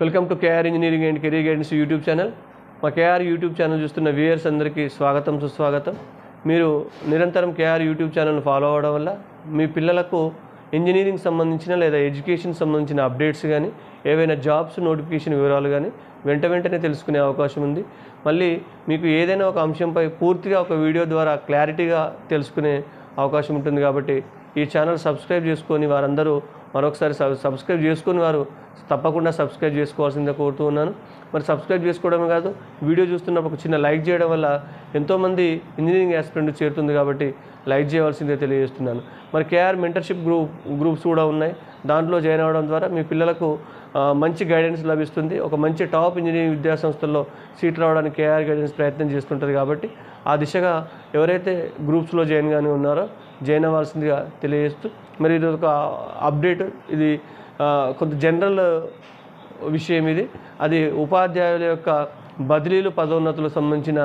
Welcome to KR engineering and career guidance YouTube channel. మా KR YouTube channel చూస్తున్న viewers అందరికీ స్వాగతం సుస్వాగతం. మీరు నిరంతరం కేఆర్ యూట్యూబ్ ఛానల్ని ఫాలో అవ్వడం వల్ల మీ పిల్లలకు ఇంజనీరింగ్ సంబంధించిన లేదా ఎడ్యుకేషన్ సంబంధించిన అప్డేట్స్ కానీ ఏవైనా జాబ్స్ నోటిఫికేషన్ వివరాలు కానీ వెంట వెంటనే తెలుసుకునే అవకాశం ఉంది. మళ్ళీ మీకు ఏదైనా ఒక అంశంపై పూర్తిగా ఒక వీడియో ద్వారా క్లారిటీగా తెలుసుకునే అవకాశం ఉంటుంది కాబట్టి ఈ ఛానల్ సబ్స్క్రైబ్ చేసుకొని వారందరూ మరొకసారి సబ్- సబ్స్క్రైబ్ చేసుకుని వారు తప్పకుండా సబ్స్క్రైబ్ చేసుకోవాల్సిందే కోరుతూ ఉన్నాను. మరి సబ్స్క్రైబ్ చేసుకోవడమే కాదు వీడియో చూస్తున్నప్పుడు ఒక చిన్న లైక్ చేయడం వల్ల ఎంతోమంది ఇంజనీరింగ్ యాస్పిరెంట్ చేరుతుంది కాబట్టి లైక్ చేయవలసిందే తెలియజేస్తున్నాను. మరి కేఆర్ మెంటర్షిప్ గ్రూప్ గ్రూప్స్ కూడా ఉన్నాయి. దాంట్లో జాయిన్ అవ్వడం ద్వారా మీ పిల్లలకు మంచి గైడెన్స్ లభిస్తుంది. ఒక మంచి టాప్ ఇంజనీరింగ్ విద్యా సంస్థల్లో సీట్ రావడానికి కేఆర్ గైడెన్స్ ప్రయత్నం చేస్తుంటుంది కాబట్టి ఆ దిశగా ఎవరైతే గ్రూప్స్లో జాయిన్ కానీ ఉన్నారో జాయిన్ అవ్వాల్సిందిగా తెలియజేస్తూ మరి ఇది ఒక అప్డేట్. ఇది కొంత జనరల్ విషయం ఇది. అది ఉపాధ్యాయుల యొక్క బదిలీలు పదోన్నతులకు సంబంధించిన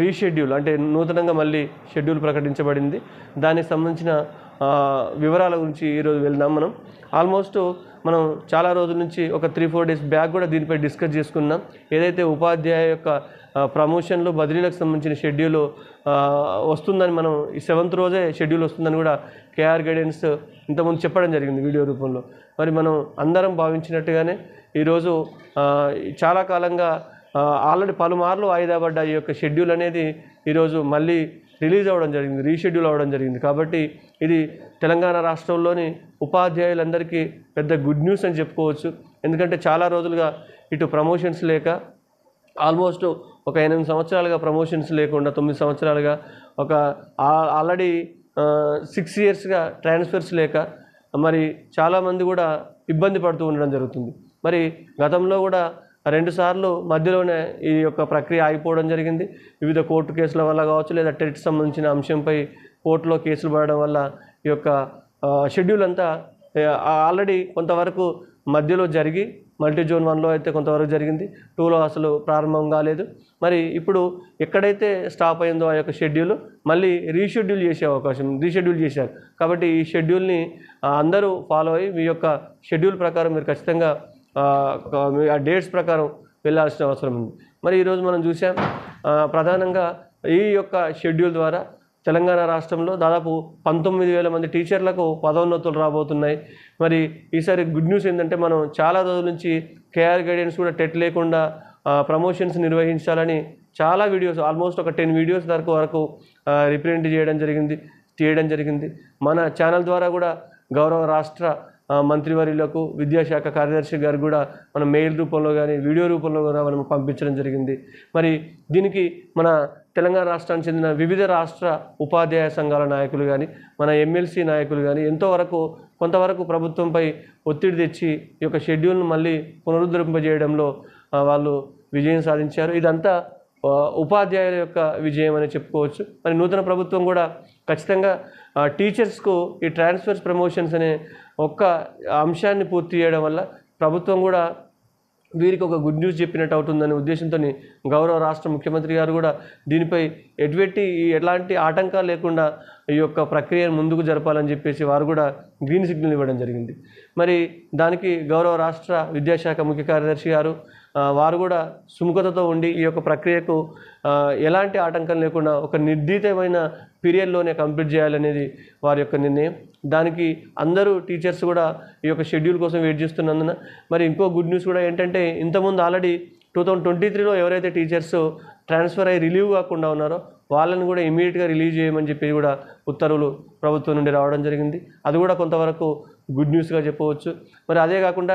రీషెడ్యూల్ అంటే నూతనంగా మళ్ళీ షెడ్యూల్ ప్రకటించబడింది. దానికి సంబంధించిన వివరాల గురించి ఈరోజు వెళ్దాం మనం. ఆల్మోస్ట్ మనం చాలా రోజుల నుంచి ఒక త్రీ ఫోర్ డేస్ బ్యాక్ కూడా దీనిపై డిస్కస్ చేసుకున్నాం. ఏదైతే ఉపాధ్యాయ యొక్క ప్రమోషన్లు బదిలీలకు సంబంధించిన షెడ్యూల్ వస్తుందని మనం ఈ సెవెంత్ రోజే షెడ్యూల్ వస్తుందని కూడా కేఆర్ గైడెన్స్ ఇంతకుముందు చెప్పడం జరిగింది వీడియో రూపంలో. మరి మనం అందరం భావించినట్టుగానే ఈరోజు చాలా కాలంగా ఆల్రెడీ పలుమార్లు వాయిదా పడ్డ ఈ యొక్క షెడ్యూల్ అనేది ఈరోజు మళ్ళీ రిలీజ్ అవ్వడం జరిగింది రీషెడ్యూల్ అవ్వడం జరిగింది. కాబట్టి ఇది తెలంగాణ రాష్ట్రంలోని ఉపాధ్యాయులందరికీ పెద్ద గుడ్ న్యూస్ అని చెప్పుకోవచ్చు. ఎందుకంటే చాలా రోజులుగా ఇటు ప్రమోషన్స్ లేక ఆల్మోస్ట్ ఒక ఎనిమిది సంవత్సరాలుగా ప్రమోషన్స్ లేకుండా తొమ్మిది సంవత్సరాలుగా ఒక ఆల్రెడీ సిక్స్ ఇయర్స్గా ట్రాన్స్ఫర్స్ లేక మరి చాలామంది కూడా ఇబ్బంది పడుతూ ఉండడం జరుగుతుంది. మరి గతంలో కూడా రెండుసార్లు మధ్యలోనే ఈ యొక్క ప్రక్రియ ఆగిపోవడం జరిగింది. వివిధ కోర్టు కేసుల వల్ల కావచ్చు లేదా టెట్ సంబంధించిన అంశంపై కోర్టులో కేసులు పడడం వల్ల ఈ యొక్క షెడ్యూల్ అంతా ఆల్రెడీ కొంతవరకు మధ్యలో జరిగి మల్టీ జోన్ వన్లో అయితే కొంతవరకు జరిగింది. టూలో అసలు ప్రారంభం కాలేదు. మరి ఇప్పుడు ఎక్కడైతే స్టాప్ అయిందో ఆ యొక్క షెడ్యూల్ మళ్ళీ రీషెడ్యూల్ చేసే అవకాశం రీషెడ్యూల్ చేశారు. కాబట్టి ఈ షెడ్యూల్ని అందరూ ఫాలో అయ్యి మీ యొక్క షెడ్యూల్ ప్రకారం మీరు ఖచ్చితంగా ఆ, డేట్స్ ప్రకారం వెళ్ళాల్సిన అవసరం ఉంది. మరి ఈరోజు మనం చూసాం ప్రధానంగా ఈ యొక్క షెడ్యూల్ ద్వారా తెలంగాణ రాష్ట్రంలో దాదాపు పంతొమ్మిది వేల మంది టీచర్లకు పదోన్నతులు రాబోతున్నాయి. మరి ఈసారి గుడ్ న్యూస్ ఏంటంటే మనం చాలా రోజుల నుంచి కేఆర్ గైడెన్స్ కూడా టెట్ లేకుండా ప్రమోషన్స్ నిర్వహించాలని చాలా వీడియోస్ ఆల్మోస్ట్ ఒక టెన్ వీడియోస్ వరకు వరకు రిప్రజెంట్ చేయడం జరిగింది చేయడం జరిగింది. మన ఛానల్ ద్వారా కూడా గౌరవ రాష్ట్ర మంత్రివర్యులకు విద్యాశాఖ కార్యదర్శి గారు కూడా మనం మెయిల్ రూపంలో కానీ వీడియో రూపంలో కూడా మనం పంపించడం జరిగింది. మరి దీనికి మన తెలంగాణ రాష్ట్రానికి చెందిన వివిధ రాష్ట్ర ఉపాధ్యాయ సంఘాల నాయకులు కానీ మన ఎమ్మెల్సీ నాయకులు కానీ ఎంతవరకు కొంతవరకు ప్రభుత్వంపై ఒత్తిడి తెచ్చి ఈ యొక్క షెడ్యూల్ను మళ్ళీ పునరుద్ధరింపజేయడంలో వాళ్ళు విజయం సాధించారు. ఇదంతా ఉపాధ్యాయుల యొక్క విజయం అని చెప్పుకోవచ్చు. మరి నూతన ప్రభుత్వం కూడా ఖచ్చితంగా టీచర్స్కు ఈ ట్రాన్స్ఫర్స్ ప్రమోషన్స్ అనే ఒక్క అంశాన్ని పూర్తి చేయడం వల్ల ప్రభుత్వం కూడా వీరికి ఒక గుడ్ న్యూస్ చెప్పినట్టు అవుతుందనే ఉద్దేశంతో గౌరవ రాష్ట్ర ముఖ్యమంత్రి గారు కూడా దీనిపై ఎటువంటి ఎలాంటి ఆటంకాలు లేకుండా ఈ యొక్క ప్రక్రియను ముందుకు జరపాలని చెప్పేసి వారు కూడా గ్రీన్ సిగ్నల్ ఇవ్వడం జరిగింది. మరి దానికి గౌరవ రాష్ట్ర విద్యాశాఖ ముఖ్య కార్యదర్శి గారు వారు కూడా సుముఖతతో ఉండి ఈ యొక్క ప్రక్రియకు ఎలాంటి ఆటంకం లేకుండా ఒక నిర్ణీతమైన పీరియడ్లోనే కంప్లీట్ చేయాలనేది వారి యొక్క నిర్ణయం. దానికి అందరూ టీచర్స్ కూడా ఈ యొక్క షెడ్యూల్ కోసం వెయిట్ చేస్తున్నందున మరి ఇంకో గుడ్ న్యూస్ కూడా ఏంటంటే ఇంతకుముందు ఆల్రెడీ టూ థౌజండ్ ట్వంటీ త్రీలో ఎవరైతే టీచర్స్ ట్రాన్స్ఫర్ అయ్యి రిలీవ్ కాకుండా ఉన్నారో వాళ్ళని కూడా ఇమీడియట్గా రిలీజ్ చేయమని చెప్పి కూడా ఉత్తర్వులు ప్రభుత్వం నుండి రావడం జరిగింది. అది కూడా కొంతవరకు గుడ్ న్యూస్గా చెప్పవచ్చు. మరి అదే కాకుండా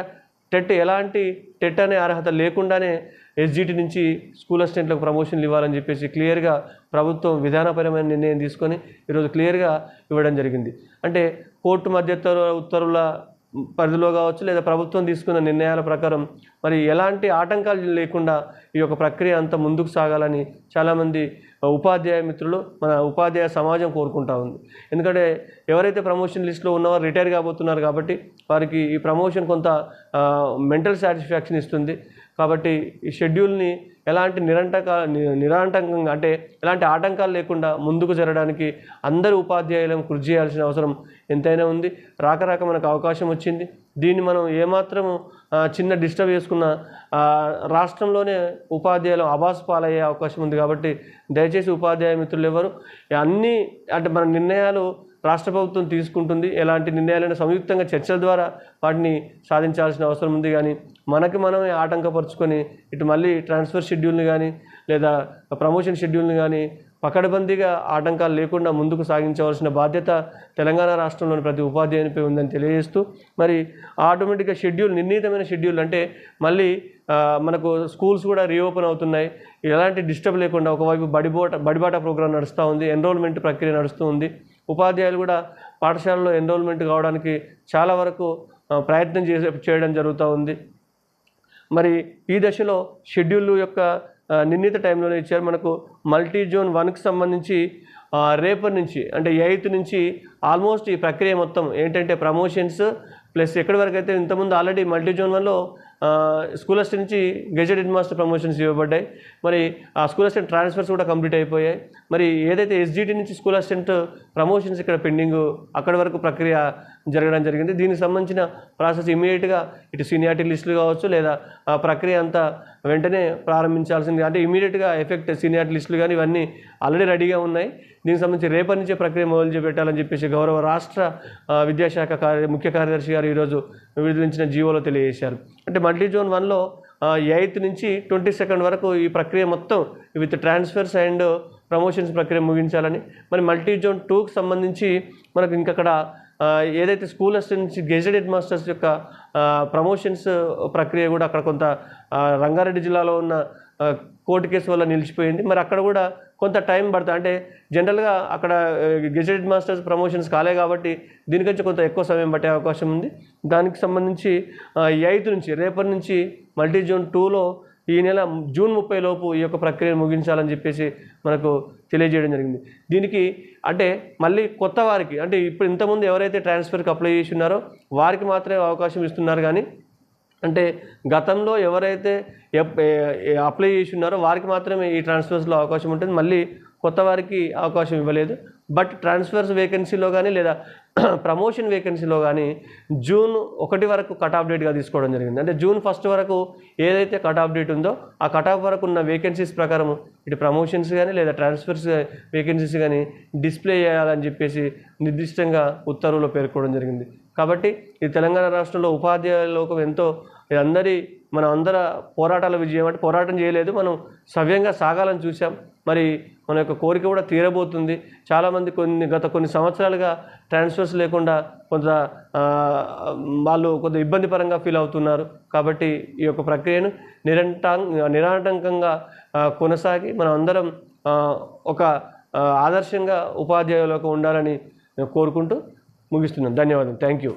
టెట్ ఎలాంటి టెట్ అనే అర్హత లేకుండానే ఎస్జిటి నుంచి స్కూల్ అసిస్టెంట్లకు ప్రమోషన్లు ఇవ్వాలని చెప్పేసి క్లియర్గా ప్రభుత్వం విధానపరమైన నిర్ణయం తీసుకొని ఈరోజు క్లియర్గా ఇవ్వడం జరిగింది. అంటే కోర్టు మధ్యతర ఉత్తర్వుల పరిధిలో కావచ్చు లేదా ప్రభుత్వం తీసుకున్న నిర్ణయాల ప్రకారం మరి ఎలాంటి ఆటంకాలు లేకుండా ఈ యొక్క ప్రక్రియ అంతా ముందుకు సాగాలని చాలామంది ఉపాధ్యాయ మిత్రులు మన ఉపాధ్యాయ సమాజం కోరుకుంటా ఉంది. ఎందుకంటే ఎవరైతే ప్రమోషన్ లిస్ట్లో ఉన్నవారు రిటైర్ కాబోతున్నారు కాబట్టి వారికి ఈ ప్రమోషన్ కొంత మెంటల్ సాటిస్ఫాక్షన్ ఇస్తుంది. కాబట్టి ఈ షెడ్యూల్ని ఎలాంటి నిరంటక నిరాటంకంగా అంటే ఎలాంటి ఆటంకాలు లేకుండా ముందుకు జరగడానికి అందరూ ఉపాధ్యాయులను కృషి చేయాల్సిన అవసరం ఎంతైనా ఉంది. రాక రాక మనకు అవకాశం వచ్చింది. దీన్ని మనం ఏమాత్రము చిన్న డిస్టర్బ్ చేసుకున్న రాష్ట్రంలోనే ఉపాధ్యాయులు అబాస్ పాలయ్యే అవకాశం ఉంది కాబట్టి దయచేసి ఉపాధ్యాయ మిత్రులు ఎవరు? అన్నీ అంటే మన నిర్ణయాలు రాష్ట్ర ప్రభుత్వం తీసుకుంటుంది. ఎలాంటి నిర్ణయాలైనా సంయుక్తంగా చర్చల ద్వారా వాటిని సాధించాల్సిన అవసరం ఉంది. కానీ మనకి మనమే ఆటంకపరుచుకొని ఇటు మళ్ళీ ట్రాన్స్ఫర్ షెడ్యూల్ని కానీ లేదా ప్రమోషన్ షెడ్యూల్ని కానీ పకడ్బందీగా ఆటంకాలు లేకుండా ముందుకు సాగించవలసిన బాధ్యత తెలంగాణ రాష్ట్రంలోని ప్రతి ఉపాధ్యాయునిపై ఉందని తెలియజేస్తూ మరి ఆటోమేటిక్గా షెడ్యూల్ నిర్ణీతమైన షెడ్యూల్ అంటే మళ్ళీ మనకు స్కూల్స్ కూడా రీఓపెన్ అవుతున్నాయి. ఎలాంటి డిస్టర్బ్ లేకుండా ఒకవైపు బడిబోట బడిబాట ప్రోగ్రాం నడుస్తూ ఉంది ఎన్రోల్మెంట్ ప్రక్రియ నడుస్తూ ఉంది. ఉపాధ్యాయులు కూడా పాఠశాలలో ఎన్రోల్మెంట్ కావడానికి చాలా వరకు ప్రయత్నం చేసే చేయడం జరుగుతూ ఉంది. మరి ఈ దశలో షెడ్యూల్ యొక్క నిర్ణీత టైంలోనే ఇచ్చారు. మనకు మల్టీ జోన్ వన్కి సంబంధించి రేపటి నుంచి అంటే ఎయిత్ నుంచి ఆల్మోస్ట్ ఈ ప్రక్రియ మొత్తం ఏంటంటే ప్రమోషన్స్ ప్లస్ ఎక్కడి వరకు అయితే ఇంతకుముందు ఆల్రెడీ మల్టీ జోన్ వన్లో స్కూల్ అసిస్టెంట్ నుంచి గెజెట్ హెడ్ మాస్టర్ ప్రమోషన్స్ ఇవ్వబడ్డాయి. మరి ఆ స్కూల్ అసిస్టెంట్ ట్రాన్స్ఫర్స్ కూడా కంప్లీట్ అయిపోయాయి. మరి ఏదైతే ఎస్జిటి నుంచి స్కూల్ అసిస్టెంట్ ప్రమోషన్స్ ఇక్కడ పెండింగ్ అక్కడి వరకు ప్రక్రియ జరగడం జరిగింది. దీనికి సంబంధించిన ప్రాసెస్ ఇమీడియట్గా ఇటు సీనియారిటీ లిస్టులు కావచ్చు లేదా ఆ ప్రక్రియ అంతా వెంటనే ప్రారంభించాల్సింది అంటే ఇమీడియట్గా ఎఫెక్ట్ సీనియారిటీ లిస్టులు కానీ ఇవన్నీ ఆల్రెడీ రెడీగా ఉన్నాయి. దీనికి సంబంధించి రేపటి నుంచే ప్రక్రియ మొదలు పెట్టాలని చెప్పేసి గౌరవ రాష్ట్ర విద్యాశాఖ కార్య ముఖ్య కార్యదర్శి గారు ఈరోజు విడుదలించిన జీవోలో తెలియజేశారు. అంటే మల్టీ జోన్ వన్లో ఎయిత్ నుంచి ట్వంటీ సెకండ్ వరకు ఈ ప్రక్రియ మొత్తం విత్ ట్రాన్స్ఫర్స్ అండ్ ప్రమోషన్స్ ప్రక్రియ ముగించాలని. మరి మల్టీ జోన్ టూకి సంబంధించి మనకు ఇంకక్కడ ఏదైతే స్కూల్ అసిస్టెంట్ నుంచి గెజెడ్ హెడ్ మాస్టర్స్ యొక్క ప్రమోషన్స్ ప్రక్రియ కూడా అక్కడ కొంత రంగారెడ్డి జిల్లాలో ఉన్న కోర్టు కేసు వల్ల నిలిచిపోయింది. మరి అక్కడ కూడా కొంత టైం పడుతుంది. అంటే జనరల్గా అక్కడ గెజెటెడ్ మాస్టర్స్ ప్రమోషన్స్ కాలే కాబట్టి దీనికంటే కొంత ఎక్కువ సమయం పట్టే అవకాశం ఉంది. దానికి సంబంధించి ఎయిత్ నుంచి రేపటి నుంచి మల్టీ జోన్ టూలో ఈ నెల జూన్ ముప్పై లోపు ఈ యొక్క ప్రక్రియను ముగించాలని చెప్పేసి మనకు తెలియజేయడం జరిగింది. దీనికి అంటే మళ్ళీ కొత్త వారికి అంటే ఇప్పుడు ఇంతకుముందు ఎవరైతే ట్రాన్స్ఫర్కి అప్లై చేసి ఉన్నారో వారికి మాత్రమే అవకాశం ఇస్తున్నారు కానీ అంటే గతంలో ఎవరైతే అప్లై చేసి ఉన్నారో వారికి మాత్రమే ఈ ట్రాన్స్ఫర్స్లో అవకాశం ఉంటుంది. మళ్ళీ కొత్త వారికి అవకాశం ఇవ్వలేదు. బట్ ట్రాన్స్ఫర్స్ వేకెన్సీలో కానీ లేదా ప్రమోషన్ వేకెన్సీలో కానీ జూన్ ఒకటి వరకు కట్ ఆఫ్ డేట్గా తీసుకోవడం జరిగింది. అంటే జూన్ ఫస్ట్ వరకు ఏదైతే కట్ ఆఫ్ డేట్ ఉందో ఆ కట్ ఆఫ్ వరకు ఉన్న వేకెన్సీస్ ప్రకారం ఇటు ప్రమోషన్స్ కానీ లేదా ట్రాన్స్ఫర్స్ వేకెన్సీస్ కానీ డిస్ప్లే చేయాలని చెప్పేసి నిర్దిష్టంగా ఉత్తర్వులో పేర్కోవడం జరిగింది. కాబట్టి ఈ తెలంగాణ రాష్ట్రంలో ఉపాధ్యాయుల లోకం ఎంతో అందరి మన అందర పోరాటాల విజయం అంటే పోరాటం చేయలేదు మనం సవ్యంగా సాగాలని చూసాం మరి మన యొక్క కోరిక కూడా తీరబోతుంది. చాలామంది కొన్ని గత కొన్ని సంవత్సరాలుగా ట్రాన్స్ఫర్స్ లేకుండా కొంత వాళ్ళు కొంత ఇబ్బంది పరంగా ఫీల్ అవుతున్నారు. కాబట్టి ఈ యొక్క ప్రక్రియను నిరంటాం నిరాటంకంగా కొనసాగి మనం అందరం ఒక ఆదర్శంగా ఉపాధ్యాయులకు ఉండాలని కోరుకుంటూ ముగిస్తున్నాను. ధన్యవాదం. Thank you.